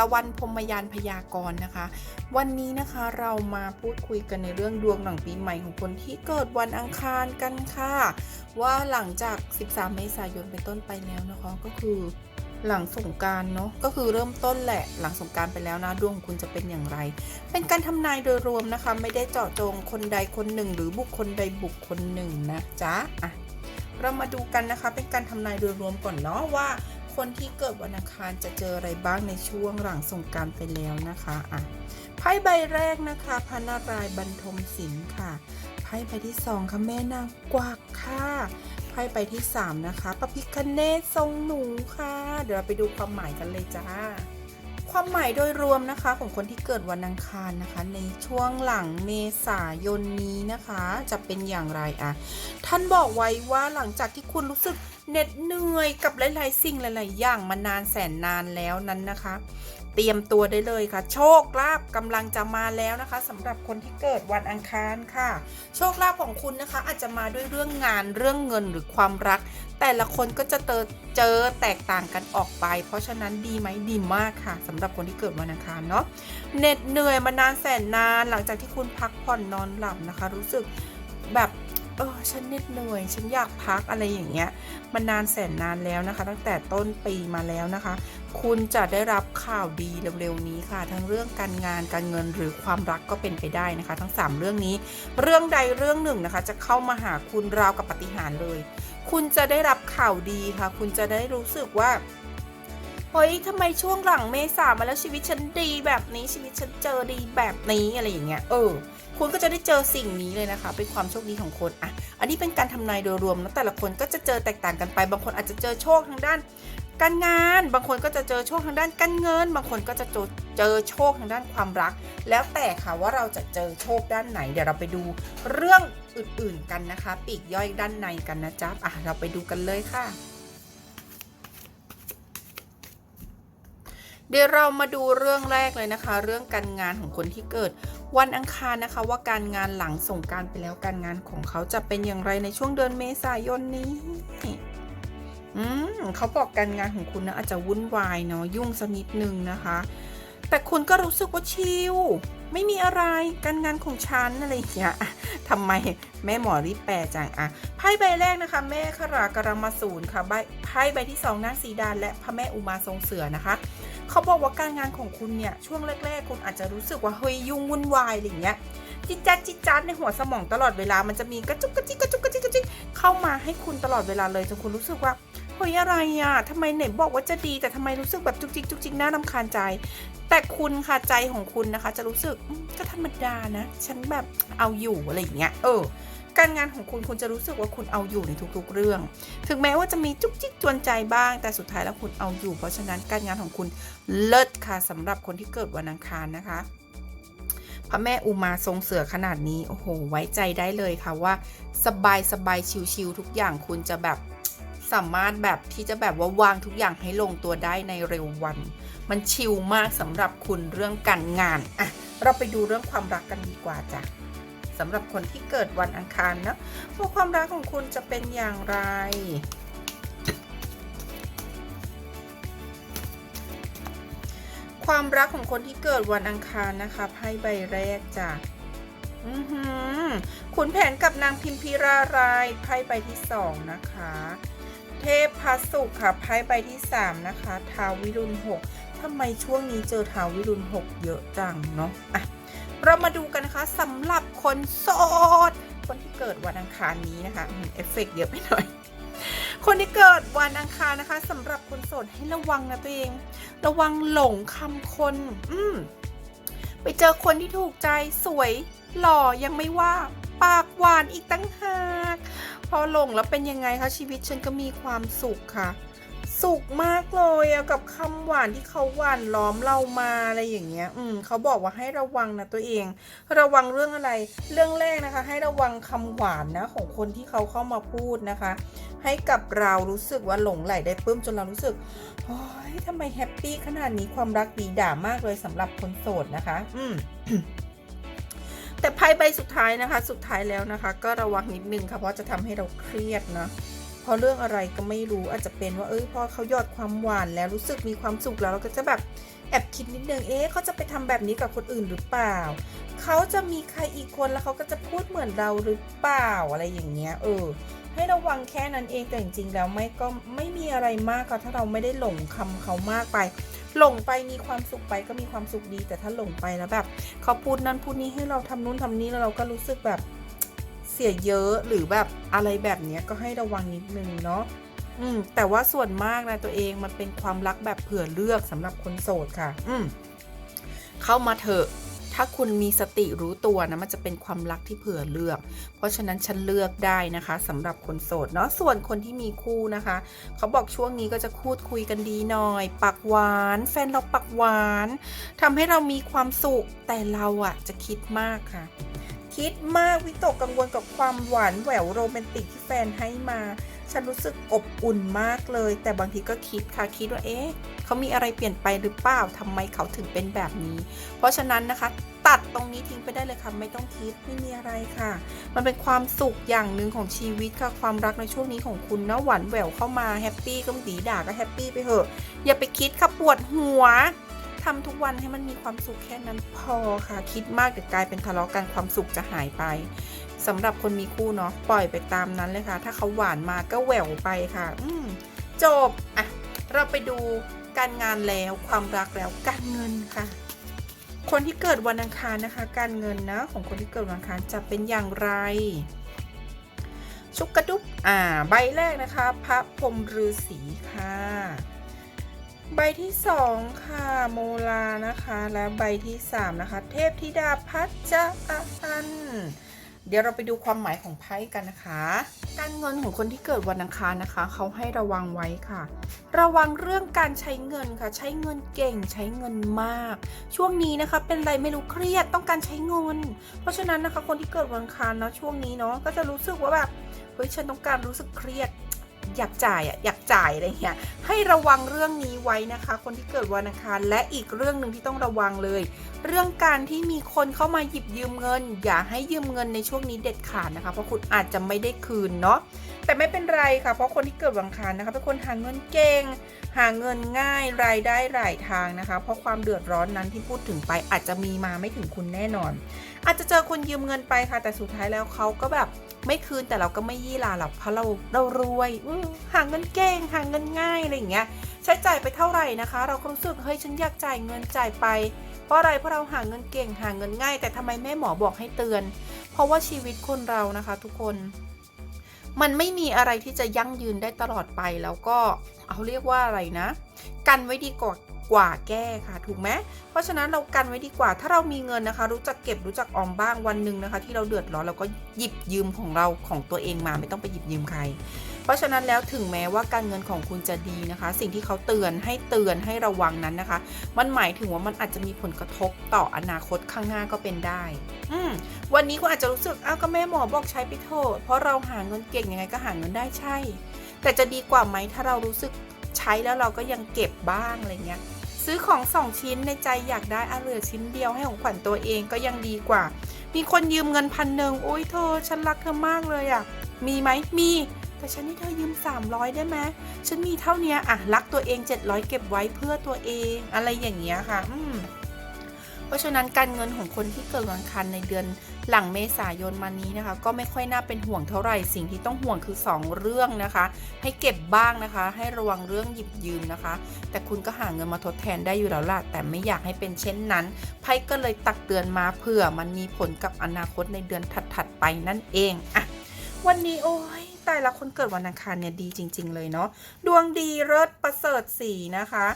ตะวันพรมยานพยากรณ์นะคะ วันนี้นะคะเรามาพูดคุยกันในเรื่องดวงหลังปีใหม่ของคนที่เกิดวันอังคารกันค่ะ ว่าหลังจาก 13 เมษายนเป็นต้นไปแล้วนะคะก็คือหลังสงการเนาะก็คือเริ่มต้นแหละหลังสงการไปแล้วนะดวงของคุณจะเป็นอย่างไร เป็นการทำนายโดยรวมนะคะ ไม่ได้เจาะจงคนใดคนหนึ่ง หรือบุคคลใดบุคคลหนึ่งนะจ๊ะอะเรามาดูกันนะคะ เป็นการทำนายโดยรวมก่อนเนาะว่า คนที่เกิดวันอังคารจะเจออะไรบ้างในช่วงหลังสงการไปแล้วนะคะอะไพ่ใบแรกนะคะพระนารายณ์บรรทมศิลป์ค่ะไพ่ใบที่สองค่ะแม่นางกวักค่ะไพ่ใบที่สามนะคะปพิคเนศทรงหนูค่ะ เดี๋ยวเราไปดูความหมายกันเลยจ้าความหมายโดยรวมนะคะของคนที่เกิดวันอังคารนะคะ ในช่วงหลังเมษายนนี้นะคะ จะเป็นอย่างไรอะท่านบอกไว้ว่าหลังจากที่คุณรู้สึก เหน็ดเหนื่อยกับหลาย ๆ สิ่งหลาย ๆ อย่างมานานแสนนานแล้วนั้นนะคะ เตรียมตัวได้เลยค่ะ โชคลาภกำลังจะมาแล้วนะคะสำหรับคนที่เกิดวันอังคารค่ะ โชคลาภของคุณนะคะ อาจจะมาด้วยเรื่องงานเรื่องเงินหรือความรัก แต่ละคนก็จะเจอเจอแตกต่างกันออกไป เพราะฉะนั้นดีไหมดีมากค่ะสำหรับคนที่เกิดวันอังคารเนาะเหน็ดเหนื่อยมานานแสนนาน หลังจากที่คุณพักผ่อนนอนหลับนะคะ รู้สึกแบบ เออฉันเหน็ดเหนื่อย ฉันอยากพักอะไรอย่างเงี้ยมานนานแสนนานแล้วนะคะ ตั้งแต่ต้นปีมาแล้วนะคะ คุณจะได้รับข่าวดีเร็วๆนี้ค่ะ ทั้งเรื่องการงานการเงินหรือความรักก็เป็นไปได้นะคะ ทั้ง 3 เรื่องนี้ เรื่องใดเรื่องหนึ่งนะคะ จะเข้ามาหาคุณราวกับปฏิหารเลย คุณจะได้รับข่าวดีค่ะ คุณจะได้รู้สึกว่า เฮ้ยทำไมช่วงหลังเมษามาแล้วชีวิตฉันดีแบบนี้ชีวิตฉันเจอดีแบบนี้อะไรอย่างเงี้ยเออ คุณก็จะได้เจอสิ่งนี้เลยนะคะ เป็นความโชคดีของคนอะ อันนี้เป็นการทำนายโดยรวมนะแต่ละคนก็จะเจอแตกต่างกันไป บางคนอาจจะเจอโชคทางด้าน การงาน บางคนก็จะเจอโชคทางด้านการเงิน บางคนก็จะเจอเจอโชคทางด้านความรัก แล้วแต่ค่ะว่าเราจะเจอโชคด้านไหน เดี๋ยวเราไปดูเรื่องอื่นๆกันนะคะ ปีกย่อยด้านในกันนะจ๊ะอะเราไปดูกันเลยค่ะ เดี๋ยวเรามาดูเรื่องแรกเลยนะคะ เรื่องการงานของคนที่เกิด วันอังคารนะคะว่าการงานหลังส่งการไปแล้วการงานของเขาจะเป็นอย่างไรในช่วงเดือนเมษายนนี้อืมเขาบอกการงานของคุณนะอาจจะวุ่นวายเนาะยุ่งสักนิดนึงนะคะ แต่คุณก็รู้สึกว่าชิลไม่มีอะไรการงานของฉันอะไรอย่างเงี้ยทำไมแม่หมอรีบแปลจังอะไพ่ใบแรกนะคะ แม่ขรากรมาสูนค่ะใบไพ่ใบที่สองนางสีดานและพระแม่อุมาทรงเสือนะคะ เขาบอกว่าการงานของคุณเนี่ยช่วงแรกๆ คุณอาจจะรู้สึกว่าเฮ้ยยุ่งวุ่นวายอะไรเงี้ยจิจัดจิจัดในหัวสมองตลอดเวลามันจะมีกระจุกกระจิกกระจุกกระจิกกระจิกเข้ามาให้คุณตลอดเวลาเลยจนคุณรู้สึกว่าเฮ้ยอะไรอะทำไมไหนบอกว่าจะดีแต่ทำไมรู้สึกแบบจุกจิกจุกจิกน่ารำคาญใจ แต่คุณค่ะใจของคุณนะคะ จะรู้สึกก็ธรรมดานะ ฉันแบบเอาอยู่อะไรอย่างเงี้ยเออ การงานของคุณคุณจะรู้สึกว่าคุณเอาอยู่ในทุกๆเรื่อง ถึงแม้ว่าจะมีจุกจิกจวนใจบ้าง แต่สุดท้ายแล้วคุณเอาอยู่ เพราะฉะนั้นการงานของคุณเลิศค่ะสำหรับคนที่เกิดวันอังคารนะคะ พระแม่อุมาทรงเสือขนาดนี้โอ้โหไว้ใจได้เลยค่ะว่า สบายสบายชิวๆทุกอย่างคุณจะแบบสามารถแบบที่จะแบบว่าวางทุกอย่างให้ลงตัวได้ในเร็ววัน มันชิลมากสำหรับคุณเรื่องการงานอะเราไปดูเรื่องความรักกันดีกว่าจ้ะ สำหรับคนที่เกิดวันอังคารนะว่าความรักของคุณจะเป็นอย่างไรความรักของคนที่เกิดวันอังคารนะคะไพ่ใบแรกจ้ะขุนแผนกับนางพิมพิรารายไพ่ใบที่สองนะคะ เทพพัสสุค่ะไพ่ใบที่สามนะคะทาวิรุณหกทำไมช่วงนี้เจอทาววิรุณหกเยอะจังเนาะอะ เรามาดูกันนะคะสำหรับคนโสด คนที่เกิดวันอังคารนี้นะคะเอฟเฟกต์เยอะไปหน่อย คนที่เกิดวันอังคารนะคะสำหรับคนโสดให้ระวังนะตัวเอง ระวังหลงคำคน อืมไปเจอคนที่ถูกใจสวยหล่อยังไม่ว่า ปากหวานอีกตั้งหาก พอหลงแล้วเป็นยังไงคะชีวิตฉันก็มีความสุขค่ะ สุขมากเลยอะกับคำหวานที่เขาหวานล้อมเรามาอะไรอย่างเงี้ย อืมเขาบอกว่าให้ระวังนะตัวเอง ระวังเรื่องอะไร เรื่องแรกนะคะ ให้ระวังคำหวานนะของคนที่เขาเข้ามาพูดนะคะ ให้กับเรารู้สึกว่าหลงไหลได้ปื้มจนเรารู้สึกโอ้ยทำไมแฮปปี้ขนาดนี้ความรักดีด่ามากเลยสำหรับคนโสดนะคะ อืมแต่ไพ่ใบสุดท้ายนะคะ สุดท้ายแล้วนะคะ ก็ระวังนิดนึงค่ะเพราะจะทำให้เราเครียดเนาะ เพราะเรื่องอะไรก็ไม่รู้อาจจะเป็นว่าเอ้ยพอเขายอดความหวานแล้วรู้สึกมีความสุขแล้วเราก็จะแบบแอบคิดนิดนึงเอ๊ะเขาจะไปทำแบบนี้กับคนอื่นหรือเปล่า เขาจะมีใครอีกคนแล้วเขาก็จะพูดเหมือนเราหรือเปล่าอะไรอย่างเงี้ยเออ ให้ระวังแค่นั้นเองแต่จริงๆแล้วไม่ก็ไม่มีอะไรมากค่ะถ้าเราไม่ได้หลงคำเขามากไปหลงไปมีความสุขไปก็มีความสุขดี แต่ถ้าหลงไปแล้วแบบ เขาพูดนั้นพูดนี้ให้เราทำนู้นทำนี้แล้วเราก็รู้สึกแบบ สียเยอะหรือแบบอะไรแบบนี้ก็ให้ระวังนิดนึงเนาะอืมแต่ว่าส่วนมากนะตัวเองมันเป็นความรักแบบเผื่อเลือกสำหรับคนโสดค่ะ อืมเข้ามาเถอะถ้าคุณมีสติรู้ตัวนะมันจะเป็นความรักที่เผื่อเลือก เพราะฉะนั้นฉันเลือกได้นะคะสำหรับคนโสดเนาะส่วนคนที่มีคู่นะคะ เขาบอกช่วงนี้ก็จะพูดคุยกันดีหน่อยปักหวาน แฟนเราปักหวานทำให้เรามีความสุขแต่เราอะจะคิดมากค่ะ คิดมากวิตกกังวลกับความหวานแหววโรแมนติกที่แฟนให้มา ฉันรู้สึกอบอุ่นมากเลย แต่บางทีก็คิดค่ะคิดว่าเอ๊ะเขามีอะไรเปลี่ยนไปหรือเปล่าทำไมเขาถึงเป็นแบบนี้ เพราะฉะนั้นนะคะ ตัดตรงนี้ทิ้งไปได้เลยค่ะไม่ต้องคิดไม่มีอะไรค่ะ มันเป็นความสุขอย่างหนึ่งของชีวิตค่ะความรักในช่วงนี้ของคุณนะหวานแหววเข้ามาแฮปปี้ก็ดีด่าก็แฮปปี้ไปเถอะอย่าไปคิดค่ะปวดหัว ทำทุกวันให้มันมีความสุขแค่นั้นพอค่ะ คิดมากเดี๋ยวกลายเป็นทะเลาะกันความสุขจะหายไปสำหรับคนมีคู่เนาะปล่อยไปตามนั้นเลยค่ะ ถ้าเขาหวานมาก็แหววไปค่ะ อืมจบอะเราไปดูการงานแล้วความรักแล้วการเงินค่ะ คนที่เกิดวันอังคารนะคะ การเงินนะของคนที่เกิดวันอังคารจะเป็นอย่างไร ชุกกระดุกอ่า ใบแรกนะคะ พระพรมฤาษีค่ะ ใบที่สองค่ะโมลานะคะ และใบที่สามนะคะ เทพธิดาพัชจาอัน เดี๋ยวเราไปดูความหมายของไพ่กันนะคะ การเงินของคนที่เกิดวันอังคารนะคะ เขาให้ระวังไว้ค่ะ ระวังเรื่องการใช้เงินค่ะ ใช้เงินเก่งใช้เงินมาก ช่วงนี้นะคะ เป็นไรไม่รู้เครียดต้องการใช้เงิน เพราะฉะนั้นนะคะคนที่เกิดวันอังคารนะช่วงนี้เนาะก็จะรู้สึกว่าแบบเฮ้ยฉันต้องการรู้สึกเครียด อยากจ่ายอะอยากจ่ายอะไรเงี้ยให้ระวังเรื่องนี้ไว้นะคะ คนที่เกิดวันอังคารและอีกเรื่องหนึ่งที่ต้องระวังเลย เรื่องการที่มีคนเข้ามาหยิบยืมเงิน อย่าให้ยืมเงินในช่วงนี้เด็ดขาดนะคะ เพราะคุณอาจจะไม่ได้คืนเนาะแต่ไม่เป็นไรค่ะ เพราะคนที่เกิดวันอังคารนะคะเป็นคนหาเงินเก่ง หาเงินง่ายรายได้หลายทางนะคะ เพราะความเดือดร้อนนั้นที่พูดถึงไปอาจจะมีมาไม่ถึงคุณแน่นอน อาจจะเจอคนยืมเงินไปค่ะ แต่สุดท้ายแล้วเขาก็แบบไม่คืนแต่เราก็ไม่ยี่หลาหรอกเพราะเราเรารวยหาเงินเก่งหาเงินง่ายอะไรอย่างเงี้ยใช้จ่ายไปเท่าไหร่นะคะ เราก็รู้สึกเฮ้ยฉันอยากจ่ายเงินจ่ายไป เพราะอะไรเพราะเราหาเงินเก่งหาเงินง่าย แต่ทำไมแม่หมอบอกให้เตือน เพราะว่าชีวิตคนเรานะคะ ทุกคน มันไม่มีอะไรที่จะยั่งยืนได้ตลอดไปแล้วก็เอาเรียกว่าอะไรนะ กันไว้ดีกว่ากว่าแก้ค่ะถูกไหมเพราะฉะนั้นเรากันไว้ดีกว่า ถ้าเรามีเงินนะคะ รู้จักเก็บรู้จักออมบ้างวันหนึ่งนะคะ ที่เราเดือดร้อนเราก็หยิบยืมของเราของตัวเองมาไม่ต้องไปหยิบยืมใคร ราะฉะนั้นแล้วถึงแม้ว่าการเงินของคุณจะดีนะคะ สิ่งที่เขาเตือนให้เตือนให้ระวังนั้นนะคะ มันหมายถึงว่ามันอาจจะมีผลกระทบต่ออนาคตข้างหน้าก็เป็นได้ อืมวันนี้คุณอาจจะรู้สึกอ้าวก็แม่หมอบอกใช้ไปเถอะเพราะเราหาเงินเก่งยังไงก็หาเงินได้ใช่ แต่จะดีกว่าไหมถ้าเรารู้สึกใช้แล้วเราก็ยังเก็บบ้างอะไรเงี้ยซื้อของสองชิ้นในใจอยากได้อะเหลือชิ้นเดียวให้ของขวัญตัวเองก็ยังดีกว่า มีคนยืมเงินพันหนึ่งโอ้ยเธอ ฉันรักเธอมากเลยอะ่ะ มีไหมมี แต่ฉันให้เธอยืม 300 ได้ไหมฉันมีเท่านี้อะรักตัวเอง 700 เก็บไว้เพื่อตัวเองอะไรอย่างเงี้ยค่ะ อืมเพราะฉะนั้นการเงินของคนที่เกิดวันคันในเดือนหลังเมษายนมานี้นะคะ ก็ไม่ค่อยน่าเป็นห่วงเท่าไหร่สิ่งที่ต้องห่วงคือ 2 เรื่องนะคะ ให้เก็บบ้างนะคะ ให้ระวังเรื่องหยิบยืมนะคะ แต่คุณก็หาเงินมาทดแทนได้อยู่แล้วล่ะแต่ไม่อยากให้เป็นเช่นนั้นไพ่ก็เลยตักเตือนมาเผื่อมันมีผลกับอนาคตในเดือนถัดๆไปนั่นเองอะวันนี้โอ้ย ตายละคนเกิดวันอังคารเนี่ยดีจริง ๆ เลยเนาะดวงดีเลิศประเสริฐสีนะคะ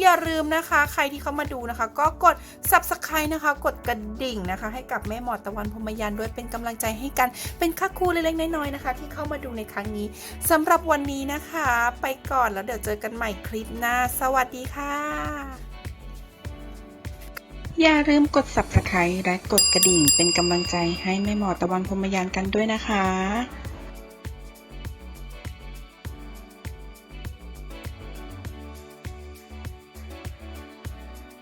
อย่าลืมนะคะ ใครที่เข้ามาดูนะคะ ก็กด subscribe นะคะ กดกระดิ่งนะคะ ให้กับแม่หมอตะวันพรมยานด้วยเป็นกำลังใจให้กันเป็นค่าครูเล็กๆน้อยๆนะคะ ที่เข้ามาดูในครั้งนี้สำหรับวันนี้นะคะ ไปก่อนแล้วเดี๋ยวเจอกันใหม่คลิปหน้า สวัสดีค่ะ อย่าลืมกด subscribe และกดกระดิ่ง เป็นกำลังใจให้แม่หมอตะวันพรมยานกันด้วยนะคะ